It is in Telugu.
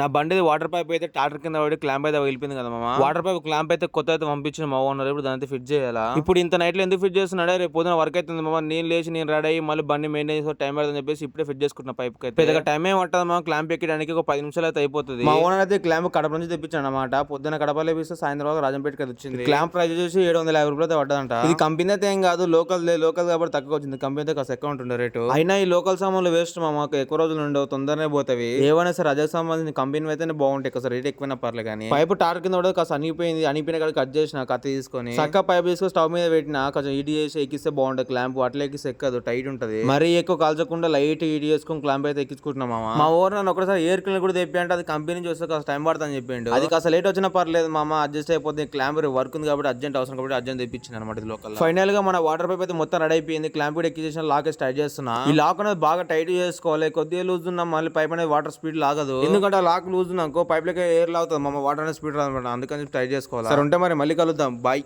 నా బండి వాటర్ పైప్ అయితే టాటర్ కింద పడి క్లాంప్ అయితే వెళ్ళిపోయింది కదా మామ. వాటర్ పైప్ క్లాంప్ అయితే కొత్త అయితే పంపించిన మా ఓనర్ ఇప్పుడు దాని ఫిట్ చేయాలా? ఇప్పుడు ఇంత నైట్లో ఎందుకు ఫిట్ చేస్తున్నాడే? రేపు పొద్దున వర్క్ అవుతుంది మామ. నేను లేచి నేను రెడీ అయ్యి మళ్ళీ బండి మెయింటైన్ చేసి టైం పడుతుందని చెప్పేసి ఇప్పుడే ఫిట్ చేసుకుంటున్న పైప్ అయితే. పెద్దగా టైం ఏం పట్టదు మా క్లాంప్ ఎక్కడానికి ఒక పది నిమిషాలు అయితే అయిపోతుంది. మా ఓనర్ అయితే క్లాంప్ కడప నుంచి తెప్పించాడు అనమాట పొద్దున కడపలో వేపిస్తే సాయంత్రం వరకు రాజంపేటకి అయితే వచ్చింది. క్లాంప్ ప్రైస్ చూసి ఏడు వందల యాభై రూపాయలు అయితే పడ్డదంట. ఇది కంపెనీ అయితే ఏం కాదు లోకల్ లోకల్ కాబట్టి తక్కువ వచ్చింది. కంపెనీ అయితే కాస్త అకౌంట్ ఉండే రేటు. అయినా ఈ లోకల్ సామాన్లు వేస్ట్ మా మాకు ఎక్కువ రోజులు ఉండవు తొందరనే పోతాయి ఏవైనా సరే అజక్ సంబంధించిన కంపెనీ అయితేనే బాగుంటాయి. కాస్త రేట్ ఎక్కువైనా పర్లేదు కానీ. పైపు టార్ కింద కూడా కాస్త అనిపోయింది అనిపోయిన కాడ కట్ చేసిన కత్తి తీసుకొని. చక్క పైప్ తీసుకొని స్టవ్ మీద పెట్టిన కొంచెం ఈటీ చేసి ఎక్కిస్తే బాగుంటుంది. క్లాంప్ అట్లా ఎక్కిస్తే ఎక్కదు. టైట్ ఉంటది. మరీ ఎక్కువ కాల్చకుండా లైట్ ఈటీ చేసుకొని క్లాంప్ అయితే ఎక్కించుకుంటున్నాం మామ. మా ఊరు నన్ను ఒకసారి ఎయిర్ క్లీనర్ కూడా తెప్పి అంటే అది కంపెనీ చూస్తే కాస్త టైం పడుతుందని చెప్పిండు. అది కాస్త లేట్ వచ్చినా పర్లేదు మామ. అడ్జస్ట్ అయిపోతుంది క్లాంప్ వర్క్ ఉంది కాబట్టి అర్జెంట్ అవసరం కాబట్టి అర్జెంట్ తెప్పించింది అనమాట ఇది లోకల్ ఫైనల్గా మన వాటర్ పైప్ అయితే మొత్తం రెడీ అయిపోయింది. క్లాంప్ కూడా ఎక్కించేసిన లాక్ స్టార్ట్ చేస్తున్నా. ఈ లాక్ అనేది బాగా టైట్ చేసుకోవాలి. కొద్దిగా లూజ్ ఉన్నా మళ్ళీ పైప్ అనేది వాటర్ స్పీడ్ లాగదు. ఎందుకంటే లాక్ లూజ్ నాకు పైప్ లకి ఎయిర్ లాగుతుంది మామ వాటర్ అనేది స్పీడ్ రాదన్నమాట అందుకని ట్రై చేసుకోవాలి. సరే ఉంటే మరి మళ్ళీ కలుద్దాం. బాయ్